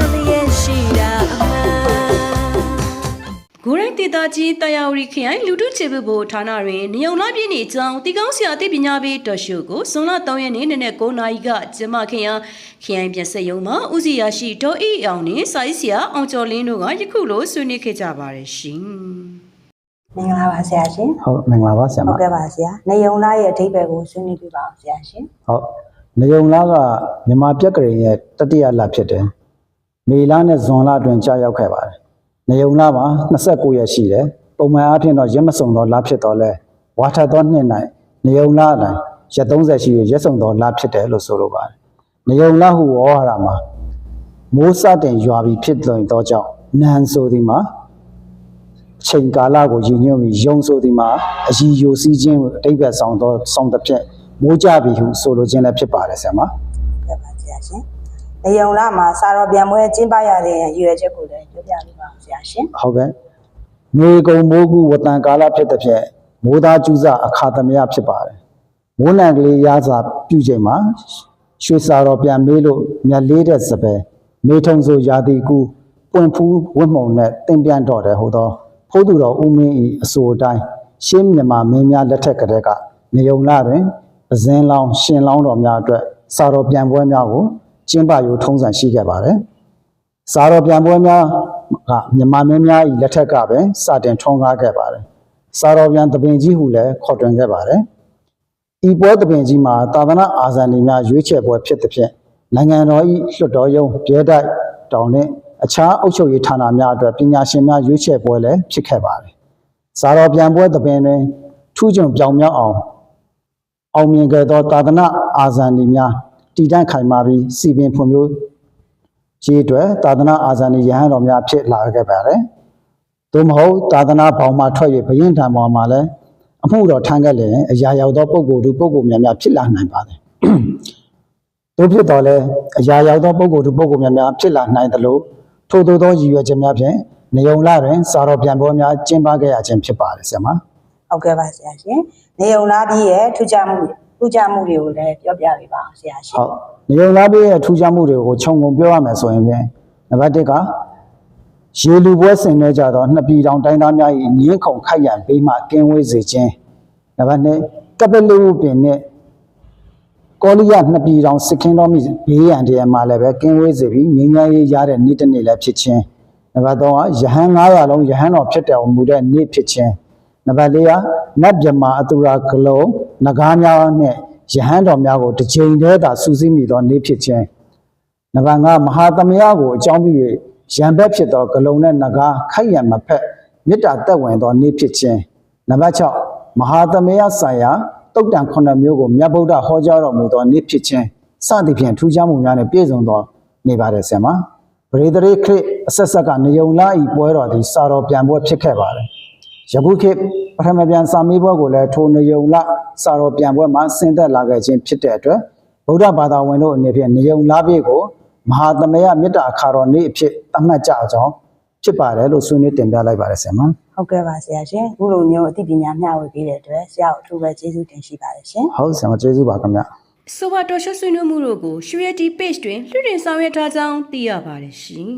က်လျက်ရှိတာအမှန်ဂိုရိုင်းဒေတာကြီးတယာဝရီခရိုင်လူထုခြေပုဘိုဌာနတွင်နေုံလာပြည့်နေကြောင်းတီကောင်းဆရာအသိပညာပေးတော်ရှုကိုဇွန်လ3ရက်နေ့နနက်9:00နာရီကကျမခင်ရခရိုင်ပြန်ဆက်ရုံမှာဦးစီရရှိဒေါ်အီအောင်နှင့်စာရေးဆရာအောင်ကျော်လင်းတို့ကယခုလိုဆွေးနွေးခဲ့ကြပါတယ်ရှင်မင်္ဂလာပါဆရာရှင်ဟုတ်မင်္ဂလာပါဆရာမဟုတ်ကဲ့ပါဆရာနေယုံလာရဲ့အဓိပ္ပာယ်ကိုဆွေးနွေးပြပါအောင်ဆရာရှင်ဟုတ် နေုံလာကမြန်မာပြက်ကလေးရဲ့တတိယလဖြစ်တယ်မေလနဲ့ဇွန်လအတွင်းကြာရောက်ခဲ့ပါတယ်နေုံလာမှာ29ရက်ရှိတယ်ပုံမှန်အားဖြင့်တော့ရက်မစုံသောလဖြစ်တော့လဲဝါထသောနှစ်၌နေုံလာအတိုင်းရက်30ရှိရရက်စုံသောလဖြစ်တယ်လို့ဆိုလိုပါတယ်နေုံလာဟုဩဝါဒမှာမိုးစတင်ရွာပြီးဖြစ်လွန်သောကြောင့်နန်ဆိုသည်မှာအချိန်ကာလကိုရည်ညွှန်းပြီးယုံဆိုသည်မှာအည်ယိုစီးခြင်းကိုအတိတ်ဘက်ဆောင်သောဆောင်တစ်ဖြင့် မိုးကြပြီဟုဆိုလိုခြင်းလည်းဖြစ်ပါတယ်ဆရာမဟုတ်ကဲ့ပါဆရာရှင်နေယုံလာမှာစာတော်ပြန်ပွဲကျင်းပရတဲ့ရည်ရွယ်ချက်ကိုလည်းပြောပြပြပါအောင်ဆရာရှင်ဟုတ်ကဲ့နေကုံမိုးကူဝတန်ကာလဖြစ်တဲ့ဖြင့်မိုးသားကျူးစာအခါသမယဖြစ်ပါတယ်မိုးနံကလေးရစာပြုချိန်မှာရွှေစာတော်ပြန်မေးလို့မြတ်လေးတဲ့စပယ်မေထုံဆိုရာသီကူပွင့်ဖူးဝတ်မှုံနဲ့တင်ပြန်တော်တယ်ဟိုသောဖိုးသူတော်ဦးမင်းဤအဆိုအတိုင်းရှင်းမြန်မာမင်းများလက်ထက်ကတည်းကနေုံလာတွင် ပဇင်းလောင်းရှင်လောင်းတော်များအတွက်စာတော်ပြန်ပွဲများကိုကျင်းပယူထုံးစံရှိခဲ့ပါတယ်စာတော်ပြန်ပွဲများကမြန်မာမင်းများ၏လက်ထက်ကပဲစတင်ထွန်းကားခဲ့ပါတယ်။စာတော်ပြန်တပင်ကြီးဟုလည်းခေါ်တွင်ခဲ့ပါတယ်။ဤပွဲတပင်ကြီးမှာသာသနာအာဇာနည်များရွေးချယ်ပွဲဖြစ်သည်ဖြင့်နိုင်ငံတော်၏လွှတ်တော်ရုံးပြဲတိုက်တောင်နှင့်အခြားအုပ်ချုပ်ရေးဌာနများအတွက်ပညာရှင်များရွေးချယ်ပွဲလည်းဖြစ်ခဲ့ပါတယ်။စာတော်ပြန်ပွဲတပင်တွင်ထူးချွန်ပြောင်မြောက်အောင် အောင်မြင်ခဲ့သောသာသနာအာဇာနည်များတည်တံ့ခိုင်မာပြီးစီပင်ဖွံ့ဖြိုးရေးအတွက်သာသနာအာဇာနည်ရဟန်းတော်များဖြစ်လာခဲ့ပါတယ်။သို့မဟုတ်သာသနာဘောင်မှထွက်၍ဘယင်းထံပေါ်မှာလည်းအမှုတော်ထမ်းခဲ့လျင်အရာရောက်သောပုဂ္ဂိုလ်တို့ပုဂ္ဂိုလ်များများဖြစ်လာနိုင်ပါတယ်။တို့ဖြစ်တော်လဲအရာရောက်သောပုဂ္ဂိုလ်တို့ပုဂ္ဂိုလ်များများဖြစ်လာနိုင်သလိုထို့သောသောရည်ရွယ်ချက်များဖြင့်နေုံလာတွင်စာတော်ပြန်ပွဲများကျင်းပခဲ့ရခြင်းဖြစ်ပါတယ်ဆရာမ။ ဟုတ်ကဲ့ပါဆရာရှင်နေယုံလာပြီးရဲ့ထူးခြားမှုထူးခြားမှုတွေကိုလည်းပြောပြပြပါအောင်ဆရာရှင်ဟုတ်နေုံလာပေးရဲ့ထူးခြားမှုတွေကိုခြုံငုံပြောရမယ်ဆိုရင်ဖြင့်နံပါတ်1ကရေလူပွဲဆင်နေကြသောနှစ်ပြည်တောင်တိုင်းသားများ၏ငင်းခုန်ခိုက်ရန်ဘေးမှကင်းဝေးစေခြင်းနံပါတ်2ကပလူပင်နှင့်ကောလိယနှစ်ပြည်တောင်စစ်ခင်းတော်မူဘေးရန်တည်းမှာလည်းပဲကင်းဝေးစေပြီးငြိမ်းချမ်းရေးရတဲ့နေ့တစ်နေ့လည်းဖြစ်ခြင်းနံပါတ်3ကယဟန်900လုံးယဟန်တော်ဖြစ်တော်မူတဲ့နေ့ဖြစ်ခြင်း နံပါတ်၄ကနတ်မြမာအတူရာဂလုံးနဂါးများနဲ့ယဟန်တော်များကိုတစ်ချိန်တည်းသာစူးစီးမိသောနေ့ဖြစ်ခြင်းနံပါတ်5မဟာသမယကိုအကြောင်းပြု၍ရံဘက်ဖြစ်သောဂလုံးနဲ့နဂါးခိုက်ရံမဖက်မေတ္တာတက်ဝင်သောနေ့ဖြစ်ခြင်းနံပါတ်6မဟာသမယဆိုင်ရာတုတ်တန်ခုနှစ်မျိုးကိုမြတ်ဗုဒ္ဓဟောကြားတော်မူသောနေ့ဖြစ်ခြင်းစသဖြင့်ထူးခြားမှုများနဲ့ပြည့်စုံသောနေပါတယ်ဆရာမပရိသေခရစ်အဆက်ဆက်ကနေုံလာဤပွဲတော်သည်စာတော်ပြန်ပွဲဖြစ်ခဲ့ပါတယ် ယခုခေတ်ပထမပြန်စာမေးပွဲကိုလည်းထိုနေုံလစာတော်ပြန်ပွဲမှာဆင်းသက်လာခဲ့ခြင်းဖြစ်တဲ့အတွက်ဗုဒ္ဓဘာသာဝင်တို့အနေဖြင့်နေုံလာပြည့်ကိုမဟာသမယမေတ္တာအခါတော်နေ့အဖြစ်သတ်မှတ်ကြအောင်ဖြစ်ပါတယ်လို့ဆွေးနွေးတင်ပြလိုက်ပါတယ်ဆရာမဟုတ်ကဲ့ပါဆရာရှင်အခုလိုမျိုးအသိပညာမျှဝေပေးတဲ့အတွက်ဆရာကိုအထူးပဲကျေးဇူးတင်ရှိပါတယ်ရှင်ဟုတ်ဆရာမကျေးဇူးပါခင်ဗျဆိုပါတော်ရှုဆွေးနွေးမှုတို့ကို Surety Page တွင်လွှင့်တင်ဆောင်ရွက်ထားကြောင်းသိရပါတယ်ရှင်